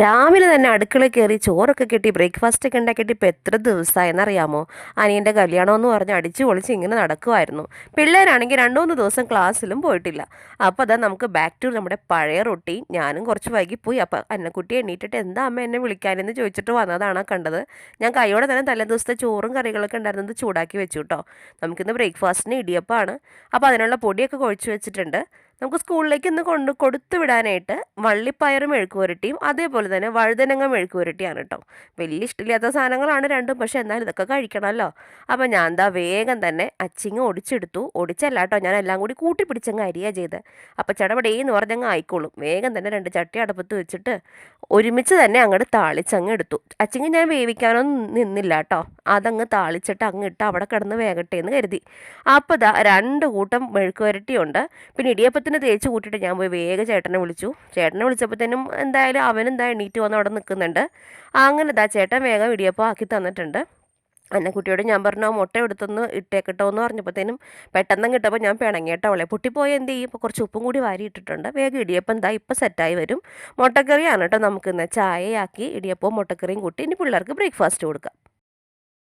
രാവിലെ തന്നെ അടുക്കള കയറി ചോറൊക്കെ കിട്ടി ബ്രേക്ക്ഫാസ്റ്റ് ഒക്കെ ഉണ്ടാക്കിയിട്ട് ഇപ്പോൾ എത്ര ദിവസമായെന്നറിയാമോ അനിയന്റെ കല്യാണം എന്ന് പറഞ്ഞ് അടിച്ചു പൊളിച്ച് ഇങ്ങനെ നടക്കുമായിരുന്നു പിള്ളേരാണെങ്കിൽ രണ്ടു മൂന്ന് ദിവസം ക്ലാസ്സിലും പോയിട്ടില്ല. അപ്പോൾ അതാ നമുക്ക് ബാക്ക് ടു നമ്മുടെ പഴയ റൊട്ടി ഞാനും കുറച്ച് വൈകിപ്പോയി. അപ്പോൾ അന്നക്കുട്ടി എണ്ണീറ്റിട്ട് എന്താ അമ്മ എന്നെ വിളിക്കാനെന്ന് ചോദിച്ചിട്ട് വന്നതാണ് കണ്ടത്. ഞാൻ കൈയോടെ തന്നെ തലേ ദിവസത്തെ ചോറും കറികളൊക്കെ ഉണ്ടായിരുന്നത് ചൂടാക്കി വെച്ചു കേട്ടോ. നമുക്കിന്ന് ബ്രേക്ക്ഫാസ്റ്റിന് ഇടിയപ്പാണ്. അപ്പോൾ അതിനുള്ള പൊടിയൊക്കെ കുഴച്ച് വെച്ചിട്ടുണ്ട്. നമുക്ക് സ്കൂളിലേക്ക് ഇന്ന് കൊണ്ട് കൊടുത്തു വിടാനായിട്ട് വള്ളിപ്പയറും മെഴുക്കുപുരട്ടിയും അതേപോലെ തന്നെ വഴുതനങ്ങ മെഴുക്കുപുരട്ടിയാണ് കേട്ടോ. വലിയ ഇഷ്ടമില്ലാത്ത സാധനങ്ങളാണ് രണ്ടും പക്ഷെ എന്നാലും ഇതൊക്കെ കഴിക്കണമല്ലോ. അപ്പോൾ ഞാൻ എന്താ വേഗം തന്നെ അച്ചിങ്ങ ഒടിച്ചെടുത്തു. ഒടിച്ചല്ല കേട്ടോ ഞാൻ എല്ലാം കൂടി കൂട്ടി പിടിച്ചങ്ങ് അരിയാണ് ചെയ്ത്. അപ്പോൾ ചടപടേന്ന് പറഞ്ഞങ്ങ് ആയിക്കോളും. വേഗം തന്നെ രണ്ട് ചട്ടി അടുപ്പത്ത് വെച്ചിട്ട് ഒരുമിച്ച് തന്നെ അങ്ങോട്ട് താളിച്ചങ്ങ് എടുത്തു. അച്ചിങ്ങ ഞാൻ വേവിക്കാനൊന്നും നിന്നില്ല കേട്ടോ. അതങ്ങ് താളിച്ചിട്ട് അങ്ങ് ഇട്ട് അവിടെ കിടന്ന് വേകട്ടെ എന്ന് കരുതി. അപ്പോൾ ദാ രണ്ട് കൂട്ടം മെഴുക്കുവരട്ടിയുണ്ട് പിന്നെ ഇടിയപ്പത്തിന് തേച്ച് കൂട്ടിയിട്ട് ഞാൻ പോയി വേഗം ചേട്ടനെ വിളിച്ചു. ചേട്ടനെ വിളിച്ചപ്പോഴത്തേനും എന്തായാലും അവനെന്താ എണീറ്റ് വന്ന് അവിടെ നിൽക്കുന്നുണ്ട്. അങ്ങനെ ഇതാ ചേട്ടൻ വേഗം ഇടിയപ്പോൾ ആക്കി തന്നിട്ടുണ്ട്. കുട്ടിയോട് ഞാൻ പറഞ്ഞു മുട്ട എടുത്തൊന്ന് ഇട്ടേക്കട്ടോ എന്ന് പറഞ്ഞപ്പോഴത്തേനും പെട്ടെന്ന് കിട്ടപ്പോൾ ഞാൻ പിണങ്ങിയിട്ട് അവളെ. പൊട്ടിപ്പോയി എന്ത് ചെയ്യും? ഇപ്പോൾ കുറച്ച് ഉപ്പും കൂടി വാരി ഇട്ടിട്ടുണ്ട്. വേഗം ഇടിയപ്പം എന്താ ഇപ്പം സെറ്റായി വരും. മുട്ടക്കറിയാണ് കേട്ടോ നമുക്കിന്ന് ചായയാക്കി ഇടിയപ്പവും മുട്ടക്കറിയും കൂട്ടി ഇനി പിള്ളേർക്ക് ബ്രേക്ക്ഫാസ്റ്റ് കൊടുക്കാം.